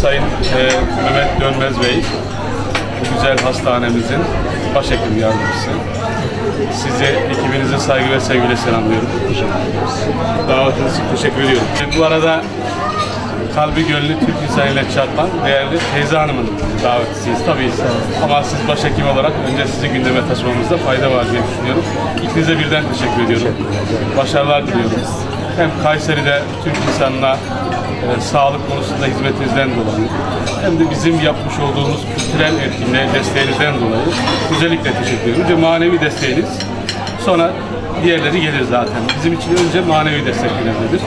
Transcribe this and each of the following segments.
Sayın e, Mehmet Dönmez Bey, bu güzel hastanemizin başhekim yardımcısı. Sizi ekibinize saygı ve sevgiyle selamlıyorum. Davetiniz için teşekkür ediyorum. Bu arada kalbi gönlü Türk insanıyla çarpman değerli teyze hanımın davetlisiyiz tabii. Ama siz başhekim olarak önce sizi gündeme taşımamızda fayda var diye düşünüyorum. İkinize birden teşekkür ediyorum. Başarılar diliyorum. Hem Kayseri'de Türk insanına e, sağlık konusunda hizmetinizden dolayı hem de bizim yapmış olduğumuz kültürel etkinliğe desteğinizden dolayı özellikle teşekkür ediyorum. Önce manevi desteğiniz, sonra diğerleri gelir zaten. Bizim için önce manevi destek önemlidir.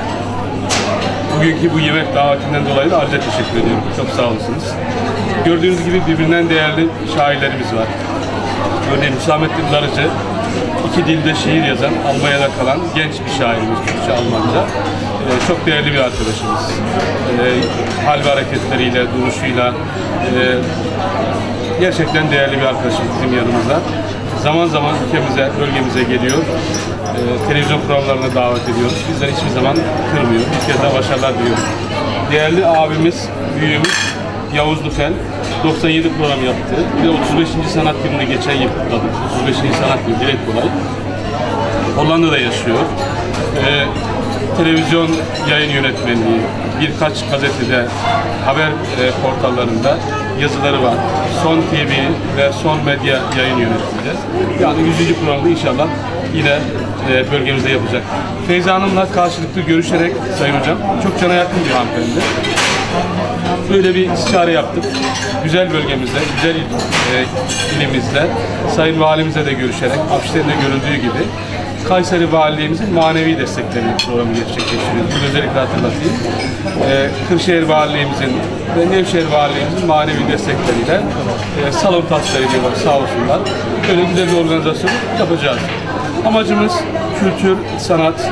Bugünkü bu yemek davetinden dolayı da ayrıca teşekkür ediyorum. Çok sağ olasınız. Gördüğünüz gibi birbirinden değerli şairlerimiz var. Örneğin Hüsamettin Darıcı, iki dilde şiir yazan, Almanya'da kalan genç bir şairimiz, Türkçe, Almanca. Ee, çok değerli bir arkadaşımız. Ee, hal ve hareketleriyle, duruşuyla, e, gerçekten değerli bir arkadaşımız bizim yanımızda. Zaman zaman ülkemize, bölgemize geliyor. Ee, televizyon programlarına davet ediyoruz. Bizleri hiçbir zaman kırmıyor. Bir kez daha başarılar diliyorum. Değerli abimiz, büyüğümüz Yavuz Lüfen 97 program yaptı. Bir de 35. sanat yılını geçen yıl kutladık. 35. sanat yılı Dilek Kolay. Hollanda'da yaşıyor. Ee, televizyon yayın yönetmenliği, birkaç gazetede, haber e, portallarında yazıları var. Son TV ve Son Medya yayın yönetmeni. Yani 100. programda inşallah yine e, bölgemizde yapacak. Feyza Hanım'la karşılıklı görüşerek Sayın Hocam çok cana yakın bir hanımefendi. Böyle bir istişare yaptık. Güzel bölgemizde, güzel e, ilimizde, Sayın Valimizle de görüşerek, afişlerinde görüldüğü gibi Kayseri Valiliğimizin manevi destekleri programı gerçekleştiriyoruz. Bunu özellikle hatırlatayım. E, Kırşehir Valiliğimizin ve Nevşehir Valiliğimizin manevi destekleriyle e, salon tatlıları ediyorlar sağ olsunlar. Böyle güzel bir organizasyon yapacağız. Amacımız kültür, sanat,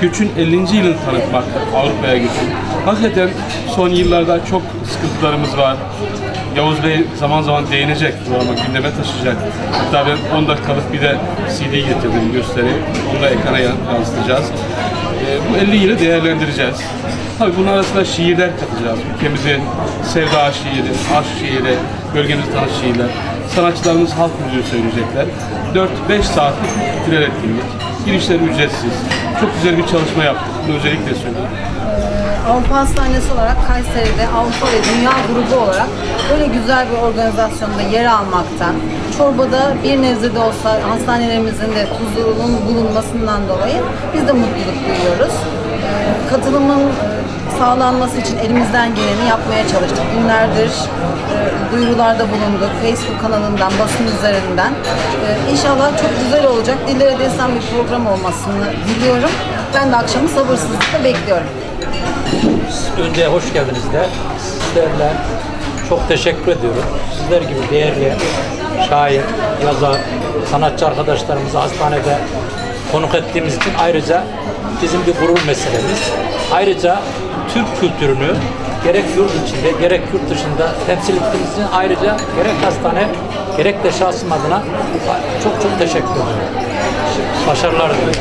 göçün 50. yılını tanıtmak, Avrupa'ya göçün. Hakikaten son yıllarda çok sıkıntılarımız var. Yavuz Bey zaman zaman değinecek programa, gündeme taşıyacak. Hatta ben 10 dakikalık bir de CD getirdim gösteri. Onu da ekrana yan- yansıtacağız. Ee, bu 50 yılı değerlendireceğiz. Tabii bunun arasında şiirler katacağız. Ülkemizin sevda şiiri, aşk şiiri, bölgemizi tanış şiirler. Sanatçılarımız halk müziği söyleyecekler. 4-5 saatlik kültürel etkinlik. Girişleri ücretsiz. Çok güzel bir çalışma yaptık. Bunu özellikle söylüyorum. Avrupa Hastanesi olarak Kayseri'de Avrupa ve Dünya grubu olarak böyle güzel bir organizasyonda yer almaktan, çorbada bir nebze de olsa hastanelerimizin de tuzunun bulunmasından dolayı biz de mutluluk duyuyoruz. Ee, Katılımın sağlanması için elimizden geleni yapmaya çalıştık. Günlerdir e, duyurularda bulunduk. Facebook kanalından, basın üzerinden. Ee, İnşallah çok güzel olacak. Dillere destan bir program olmasını diliyorum. Ben de akşamı sabırsızlıkla bekliyorum. Önce hoş geldiniz de sizlerle çok teşekkür ediyorum. Sizler gibi değerli şair, yazar, sanatçı arkadaşlarımızı hastanede konuk ettiğimiz için ayrıca bizim bir gurur meselemiz. Ayrıca Türk kültürünü gerek yurt içinde gerek yurt dışında temsil ettiğimiz için ayrıca gerek hastane gerek de şahsım adına çok çok teşekkür ediyorum. Başarılar diliyorum.